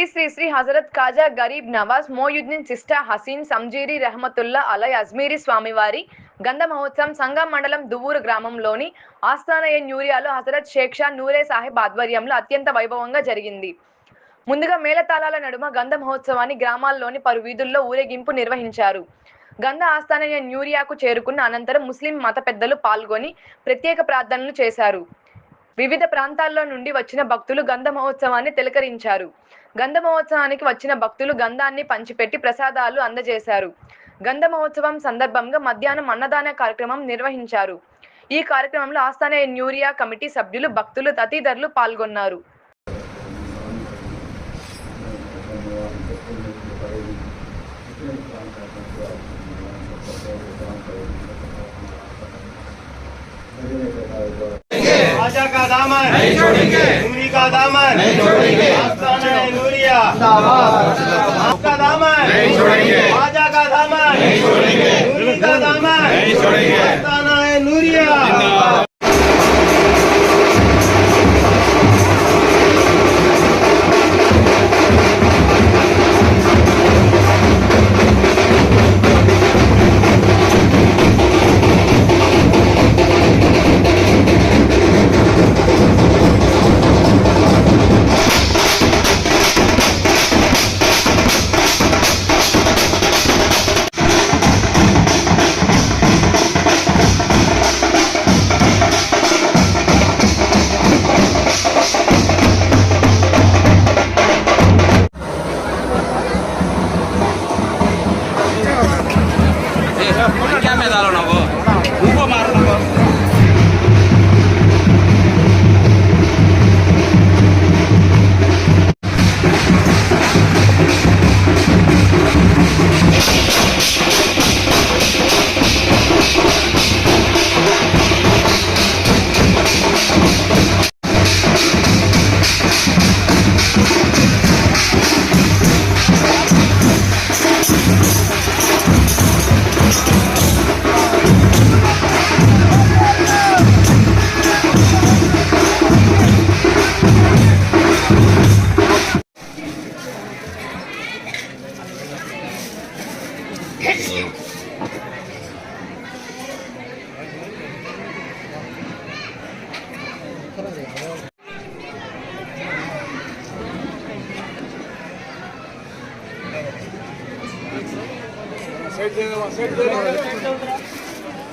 శ్రీ శ్రీ శ్రీ హజరత్ ఖాజా గరీబ్ నవాజ్ మోయుద్దీన్ సిస్టా హసీన్ సంజీరి రహమతుల్లా అలయ్ అజ్మీరి స్వామివారి గంధ మహోత్సవం సంగం మండలం దువ్వూరు గ్రామంలోని ఆస్థాన ఎన్ న్యూరియాలో హజరత్ షేక్ షా నూరే సాహెబ్ ఆధ్వర్యంలో అత్యంత వైభవంగా జరిగింది. ముందుగా మేళతాళాల నడుమ గంధ మహోత్సవాన్ని గ్రామాల్లోని పలు వీధుల్లో ఊరేగింపు నిర్వహించారు. గంధ ఆస్థాన ఎన్ న్యూరియాకు చేరుకున్న అనంతరం ముస్లిం మత పెద్దలు పాల్గొని ప్రత్యేక ప్రార్థనలు చేశారు. వివిధ ప్రాంతాల్లో నుండి వచ్చిన భక్తులు గంధ మహోత్సవాన్ని తిలకరించారు. గంధ మహోత్సవానికి వచ్చిన భక్తులు గంధాన్ని పంచిపెట్టి ప్రసాదాలు అందజేశారు. గంధ మహోత్సవం సందర్భంగా మధ్యాహ్నం అన్నదాన కార్యక్రమం నిర్వహించారు. ఈ కార్యక్రమంలో ఆస్థాన న్యూరియా కమిటీ సభ్యులు భక్తులు తదితరులు పాల్గొన్నారు. राजा का दामन नहीं छोड़ेंगे नूरी का दामन नहीं छोड़ेंगे आस्ताना है नूरिया आपका दामन नहीं छोड़ेंगे राजा का दामन नहीं छोड़ेंगे नूरी का दामन नहीं छोड़ेंगे સાઈડ દે સાઈડ દે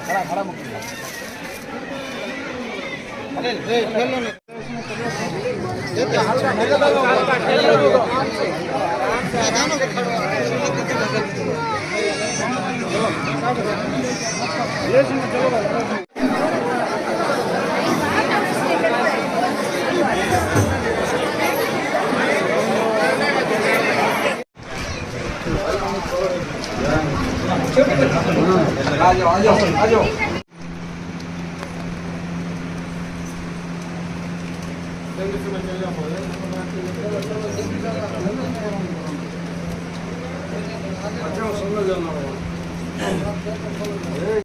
ખરા ખરા મૂકી 아주 아주 아주 아주 선물 전화로